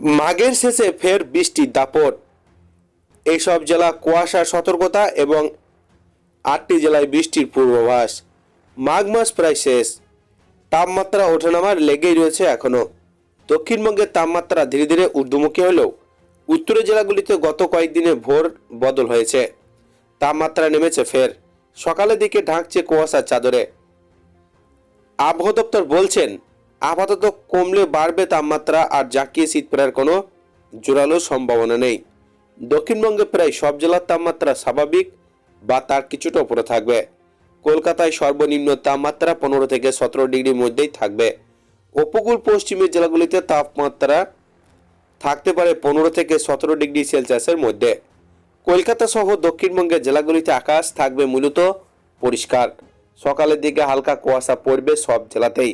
মাঘের শেষে ফের বৃষ্টির দাপট। এইসব জেলা কুয়াশার সতর্কতা এবং আটটি জেলায় বৃষ্টির পূর্বাভাস। মাঘ মাস প্রায় শেষ। তাপমাত্রা ওঠানামার লেগেই রয়েছে এখনও দক্ষিণবঙ্গের তাপমাত্রা ধীরে ধীরে ঊর্ধ্বমুখী হলেও উত্তরের জেলাগুলিতে গত কয়েকদিনে ভোর বদল হয়েছে। তাপমাত্রা নেমেছে ফের। সকালের দিকে ঢাকছে কুয়াশার চাদরে। আবহাওয়া দপ্তর বলছেন আপাতত কমলে বাড়বে তাপমাত্রা আর জাঁকিয়ে শীত পড়ার কোনো জোরালো সম্ভাবনা নেই। দক্ষিণবঙ্গে প্রায় সব জেলার তাপমাত্রা স্বাভাবিক বা তার কিছুটা উপরে থাকবে। কলকাতায় সর্বনিম্ন তাপমাত্রা পনেরো থেকে সতেরো ডিগ্রির মধ্যেই থাকবে। উপকূল পশ্চিমের জেলাগুলিতে তাপমাত্রা থাকতে পারে পনেরো থেকে সতেরো ডিগ্রি সেলসিয়াসের মধ্যে। কলকাতা সহ দক্ষিণবঙ্গের জেলাগুলিতে আকাশ থাকবে মূলত পরিষ্কার। সকালের দিকে হালকা কুয়াশা পড়বে সব জেলাতেই।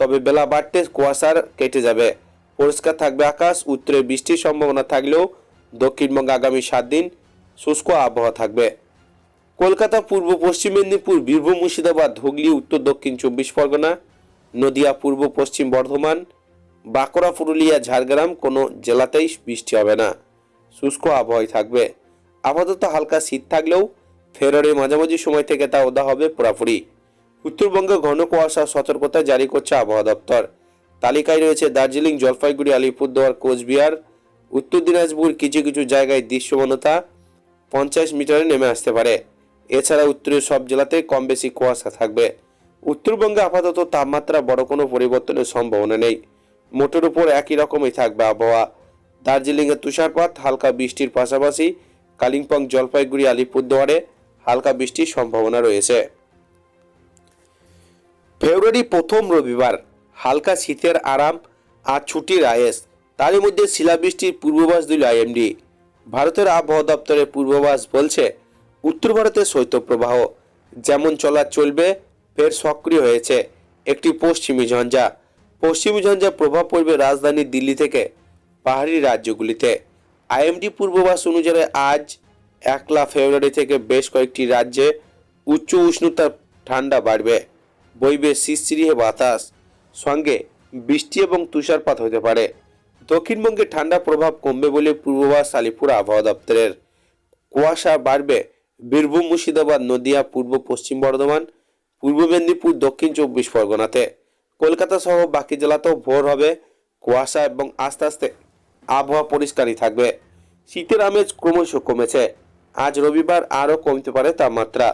তবে বেলা বাড়তে কুয়াশার কেটে যাবে। পরিষ্কার থাকবে আকাশ, উত্তরে বৃষ্টির সম্ভাবনা থাকলেও দক্ষিণবঙ্গে আগামী সাত দিন শুষ্ক আবহাওয়া থাকবে। কলকাতা, পূর্ব, পশ্চিম মেদিনীপুর, বীরভূম, মুর্শিদাবাদ, হুগলি, উত্তর, দক্ষিণ চব্বিশ পরগনা, নদিয়া, পূর্ব, পশ্চিম বর্ধমান, বাঁকুড়া, পুরুলিয়া, ঝাড়গ্রাম কোনো জেলাতেই বৃষ্টি হবে না। শুষ্ক আবহাওয়াই থাকবে। আপাতত হালকা শীত থাকলেও ফেব্রুয়ারির মাঝামাঝি সময় থেকে তা ওদা হবে পুরাপুরি। উত্তরবঙ্গে ঘন কুয়াশা সতর্কতা জারি করছে আবহাওয়া দপ্তর। তালিকায় রয়েছে দার্জিলিং, জলপাইগুড়ি, আলিপুরদুয়ার, কোচবিহার, উত্তর দিনাজপুর, কিছু কিছু জায়গায় দৃশ্যমানতা পঞ্চাশ মিটারে নেমে আসতে পারে। এছাড়া উত্তরের সব জেলাতে কম বেশি কুয়াশা থাকবে। উত্তরবঙ্গে আপাতত তাপমাত্রা বড় কোনো পরিবর্তনের সম্ভাবনা নেই। মোটের উপর একই রকমই থাকবে আবহাওয়া। দার্জিলিংয়ে তুষারপাত, হালকা বৃষ্টির পাশাপাশি কালিম্পং, জলপাইগুড়ি, আলিপুরদুয়ারে হালকা বৃষ্টির সম্ভাবনা রয়েছে। ফেব্রুয়ারি প্রথম রবিবার, হালকা শীতের আরাম আর ছুটির আয়েস। তারই মধ্যে শিলাবৃষ্টির পূর্বাভাস দিল আইএমডি। ভারতের আবহাওয়া দপ্তরের পূর্বাভাস বলছে, উত্তর ভারতের শৈত্যপ্রবাহ, যেমন চলা চলবে, ফের সক্রিয় হয়েছে একটি পশ্চিমী ঝঞ্ঝা। পশ্চিমী ঝঞ্ঝার প্রভাব পড়বে রাজধানী দিল্লি থেকে পাহাড়ি রাজ্যগুলিতে। আইএমডি পূর্বাভাস অনুযায়ী আজ একলা ফেব্রুয়ারি থেকে বেশ কয়েকটি রাজ্যে উচ্চ উষ্ণতার ঠান্ডা বাড়বে। বইবে শিরশিরিয়ে বাতাস, সঙ্গে বৃষ্টি এবং তুষারপাত হতে পারে। দক্ষিণবঙ্গে ঠান্ডা প্রভাব কমবে বলে পূর্বাভাস আলিপুর আবহাওয়া দপ্তরের কুয়াশা বাড়বে বীরভূম, মুর্শিদাবাদ, নদিয়া, পূর্ব, পশ্চিম বর্ধমান, পূর্ব মেদিনীপুর, দক্ষিণ চব্বিশ পরগনাতে। কলকাতা সহ বাকি জেলাতেও ভোর হবে কুয়াশা এবং আস্তে আস্তে আবহাওয়া পরিষ্কারই থাকবে। শীতের আমেজ ক্রমশ কমেছে। আজ রবিবার আরও কমতে পারে তাপমাত্রা।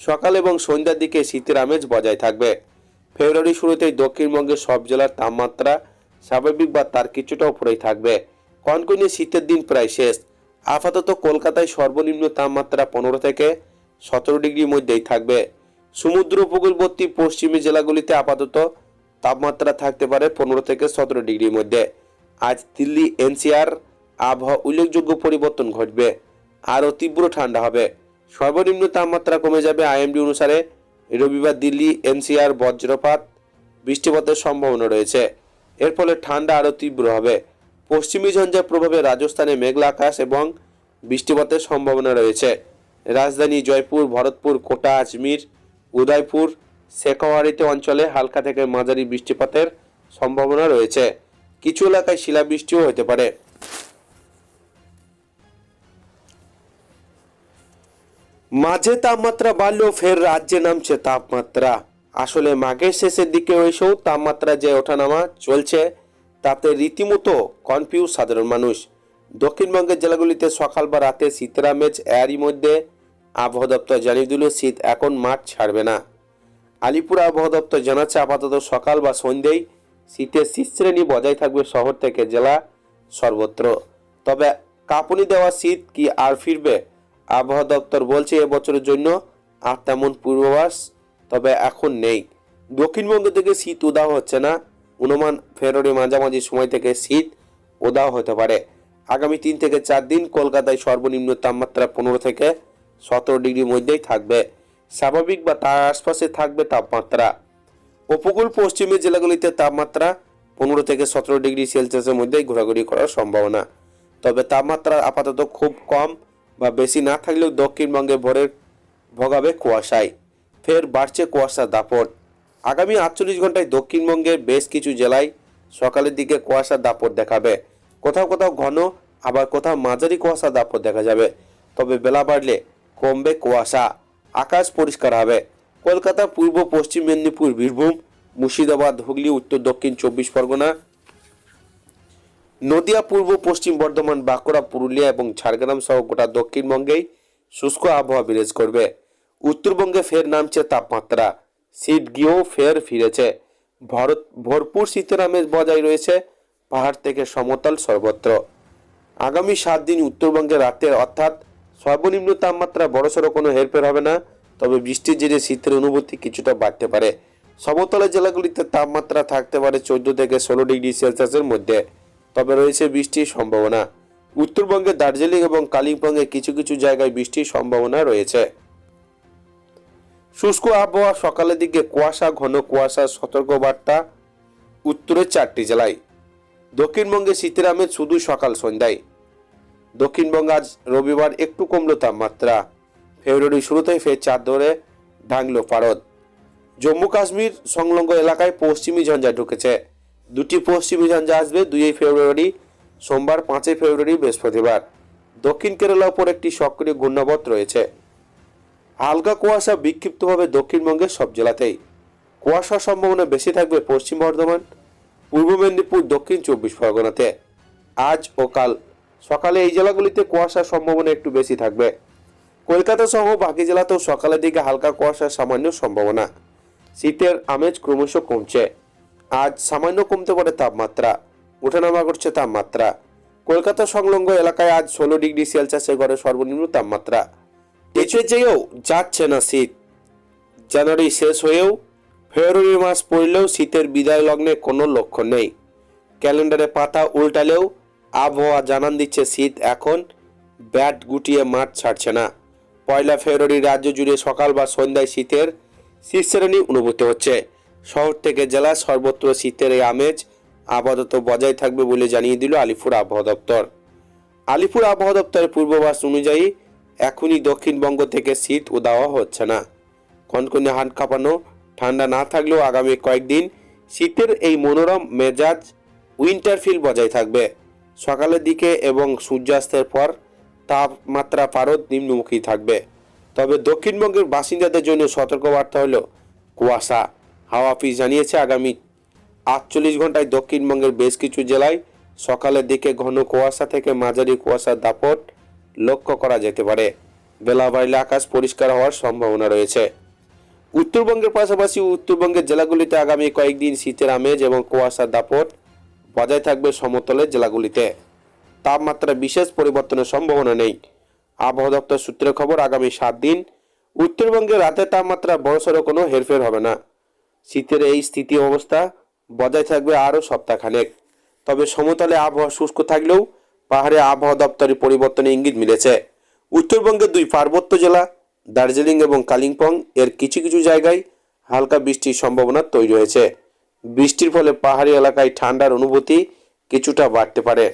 সকাল এবং সন্ধ্যার দিকে শীতের আমেজ বজায় থাকবে। ফেব্রুয়ারি শুরুতেই দক্ষিণবঙ্গের সব জেলার তাপমাত্রা স্বাভাবিক বা তার কিছুটা উপরেই থাকবে। কনকনে শীতের দিন প্রায় শেষ। আপাতত কলকাতায় সর্বনিম্ন তাপমাত্রা পনেরো থেকে সতেরো ডিগ্রির মধ্যেই থাকবে। সমুদ্র উপকূলবর্তী পশ্চিমী জেলাগুলিতে আপাতত তাপমাত্রা থাকতে পারে পনেরো থেকে সতেরো ডিগ্রির মধ্যে। আজ দিল্লি, এনসিআর, আবহাওয়া উল্লেখযোগ্য পরিবর্তন ঘটবে। আরও তীব্র ঠান্ডা হবে। সর্বনিম্ন তাপমাত্রা কমে যাবে আইএমডি অনুসারে। রবিবার দিল্লি, এনসিআর, বজ্রপাত, বৃষ্টিপাতের সম্ভাবনা রয়েছে। এর ফলে ঠান্ডা আরও তীব্র হবে। পশ্চিমী ঝঞ্ঝার প্রভাবে রাজস্থানে মেঘলা আকাশ এবং বৃষ্টিপাতের সম্ভাবনা রয়েছে। রাজধানী জয়পুর, ভরতপুর, কোটা, আজমির, উদয়পুর শেখাওয়ারিতে অঞ্চলে হালকা থেকে মাঝারি বৃষ্টিপাতের সম্ভাবনা রয়েছে। কিছু এলাকায় শিলাবৃষ্টিও হতে পারে। মাঝে তাপমাত্রা বাড়লেও ফের রাজ্যে নামছে তাপমাত্রা। আসলে মাঘের শেষের দিকে এসেও তাপমাত্রা যে ওঠানামা চলছে, তাতে রীতিমতো কনফিউজ সাধারণ মানুষ। দক্ষিণবঙ্গের জেলাগুলিতে সকাল বা রাতে শীতের আমেজ এরই মধ্যে আবহাওয়া দপ্তর জানিয়ে দিল, শীত এখন মাঠ ছাড়বে না। আলিপুর আবহাওয়া দপ্তর জানাচ্ছে, আপাতত সকাল বা সন্ধ্যেই শীতের শীত শ্রেণি বজায় থাকবে শহর থেকে জেলা সর্বত্র। তবে কাঁপুনি দেওয়া শীত কি আর ফিরবে? আবহাওয়া দপ্তর বলছে, এবছরের জন্য আর তেমন পূর্বাভাস তবে এখন নেই। দক্ষিণবঙ্গ থেকে শীত উদাহ হচ্ছে না। অনুমান ফেব্রুয়ারি মাঝামাঝি সময় থেকে শীত উদাহ হতে পারে। আগামী তিন থেকে চার দিন কলকাতায় সর্বনিম্ন তাপমাত্রা পনেরো থেকে সতেরো ডিগ্রির মধ্যেই থাকবে। স্বাভাবিক বা তার আশপাশে থাকবে তাপমাত্রা। উপকূল পশ্চিমের জেলাগুলিতে তাপমাত্রা পনেরো থেকে সতেরো ডিগ্রি সেলসিয়াসের মধ্যেই ঘোরাঘুরি করার সম্ভাবনা। তবে তাপমাত্রা আপাতত খুব কম। বা বেশি না থাকলেও দক্ষিণবঙ্গে ভোরের ভোগাবে কুয়াশায়। ফের বাড়ছে কুয়াশার দাপট। আগামী আটচল্লিশ ঘন্টায় দক্ষিণবঙ্গের বেশ কিছু জেলায় সকালের দিকে কুয়াশার দাপট দেখাবে। কোথাও কোথাও ঘন, আবার কোথাও মাঝারি কুয়াশা দাপট দেখা যাবে। তবে বেলা বাড়লে কমবে কুয়াশা। আকাশ পরিষ্কার হবে। কলকাতা, পূর্ব, পশ্চিম মেদিনীপুর, বীরভূম, মুর্শিদাবাদ, হুগলি, উত্তর, দক্ষিণ, চব্বিশ পরগনা নদিয়া পূর্ব, পশ্চিম বর্ধমান, বাঁকুড়া, পুরুলিয়া এবং ঝাড়গ্রাম সহ গোটা দক্ষিণবঙ্গেই শুষ্ক আবহাওয়া বিরাজ করবে। উত্তরবঙ্গে ফের নামছে তাপমাত্রা। শীত গিয়েও ফের ফিরেছে। ভরত, ভরপুর শীতের আমেজ বজায় রয়েছে পাহাড় থেকে সমতল সর্বত্র। আগামী সাত দিন উত্তরবঙ্গে রাতে অর্থাৎ সর্বনিম্ন তাপমাত্রা বড়সড় কোনো হেরফের হবে না, তবে বৃষ্টির জেরে শীতের অনুভূতি কিছুটা বাড়তে পারে। সমতলের জেলাগুলিতে তাপমাত্রা থাকতে পারে চোদ্দ থেকে ষোলো ডিগ্রি সেলসিয়াসের মধ্যে। তবে রয়েছে বৃষ্টির সম্ভাবনা। উত্তরবঙ্গে দার্জিলিং এবং কালিম্পংয়ে কিছু কিছু জায়গায় বৃষ্টির সম্ভাবনা রয়েছে। শুষ্ক আবহাওয়া সকালের দিকে কুয়াশা, ঘন কুয়াশা, সতর্কবার্তা। উত্তরের চারটি জেলায়। দক্ষিণবঙ্গে শীতের আমেজ শুধু সকাল সন্ধ্যায়। দক্ষিণবঙ্গে আজ রবিবার একটু কমলো তাপমাত্রা। ফেব্রুয়ারি শুরুতেই ফের চার ধরে ভাঙল পারদ। জম্মু কাশ্মীর সংলগ্ন এলাকায় পশ্চিমী ঝঞ্ঝা ঢুকেছে। দুটি পশ্চিমী ঝঞ্ঝা আসবে দুই ফেব্রুয়ারি, সোমবার পাঁচই ফেব্রুয়ারি বৃহস্পতিবার। দক্ষিণ কেরালার উপর একটি সক্রিয় ঘূর্ণাবত রয়েছে। হালকা কুয়াশা বিক্ষিপ্তভাবে দক্ষিণবঙ্গের সব জেলাতেই। কুয়াশার সম্ভাবনা বেশি থাকবে পশ্চিম বর্ধমান, পূর্ব মেদিনীপুর, দক্ষিণ চব্বিশ পরগনাতে। আজ ও কাল সকালে এই জেলাগুলিতে কুয়াশার সম্ভাবনা একটু বেশি থাকবে। কলকাতা সহ বাকি জেলাতেও সকালের দিকে হালকা কুয়াশার সামান্য সম্ভাবনা। শীতের আমেজ ক্রমশ কমছে। আজ সামান্য কমতে পারে তাপমাত্রা। ওঠানামা করছে তাপমাত্রা। কলকাতা সংলগ্ন এলাকায় আজ ষোলো ডিগ্রি সেলসিয়াসের ঘরে সর্বনিম্ন তাপমাত্রা। এসে চেয়েও যাচ্ছে না শীত। জানুয়ারি শেষ হয়েও ফেব্রুয়ারি মাস পড়লেও শীতের বিদায় লগ্নে কোনো লক্ষণ নেই। ক্যালেন্ডারে পাতা উল্টালেও আবহাওয়া জানান দিচ্ছে শীত, এখন ব্যাট গুটিয়ে মাঠ ছাড়ছে না। পয়লা ফেব্রুয়ারি রাজ্য জুড়ে সকাল বা সন্ধ্যায় শীতের শীর্ষশ্রেণী অনুভূত হচ্ছে। শহর থেকে জেলা সর্বত্র শীতের এই আমেজ আপাতত বজায় থাকবে বলে জানিয়ে দিল আলিপুর আবহাওয়া দপ্তর। আলিপুর আবহাওয়া দপ্তরের পূর্বাভাস অনুযায়ী এখনই দক্ষিণবঙ্গ থেকে শীত ও দেওয়া হচ্ছে না। কনকনে হাট কাঁপানো, ঠান্ডা না থাকলেও আগামী কয়েকদিন শীতের এই মনোরম মেজাজ উইন্টার ফিল বজায় থাকবে। সকালের দিকে এবং সূর্যাস্তের পর তাপমাত্রা পারদ নিম্নমুখী থাকবে। তবে দক্ষিণবঙ্গের বাসিন্দাদের জন্য সতর্কবার্তা হলো কুয়াশা। হাওয়া অফিস জানিয়েছে আগামী আটচল্লিশ ঘন্টায় দক্ষিণবঙ্গের বেশ কিছু জেলায় সকালের দিকে ঘন কুয়াশা থেকে মাঝারি কুয়াশার দাপট লক্ষ্য করা যেতে পারে। বেলা বাড়লে আকাশ পরিষ্কার হওয়ার সম্ভাবনা রয়েছে। উত্তরবঙ্গের পাশাপাশি উত্তরবঙ্গের জেলাগুলিতে আগামী কয়েকদিন শীতের আমেজ এবং কুয়াশার দাপট বজায় থাকবে সমতলের জেলাগুলিতে। তাপমাত্রা বিশেষ পরিবর্তনের সম্ভাবনা নেই। আবহাওয়া দপ্তর সূত্রে খবর, আগামী সাত দিন উত্তরবঙ্গে রাতের তাপমাত্রা বড়সড় কোনো হেরফের হবে না। শীতের এই স্থিতি অবস্থা বজায় থাকবে আরও সপ্তাহখানেক। তবে সমতলে আবহাওয়া শুষ্ক থাকলেও পাহাড়ে আবহাওয়া দপ্তরের পরিবর্তনে ইঙ্গিত মিলেছে। উত্তরবঙ্গের দুই পার্বত্য জেলা, দার্জিলিং এবং কালিম্পং, এর কিছু কিছু জায়গায় হালকা বৃষ্টির সম্ভাবনা তৈরি হয়েছে। বৃষ্টির ফলে পাহাড়ি এলাকায় ঠান্ডার অনুভূতি কিছুটা বাড়তে পারে।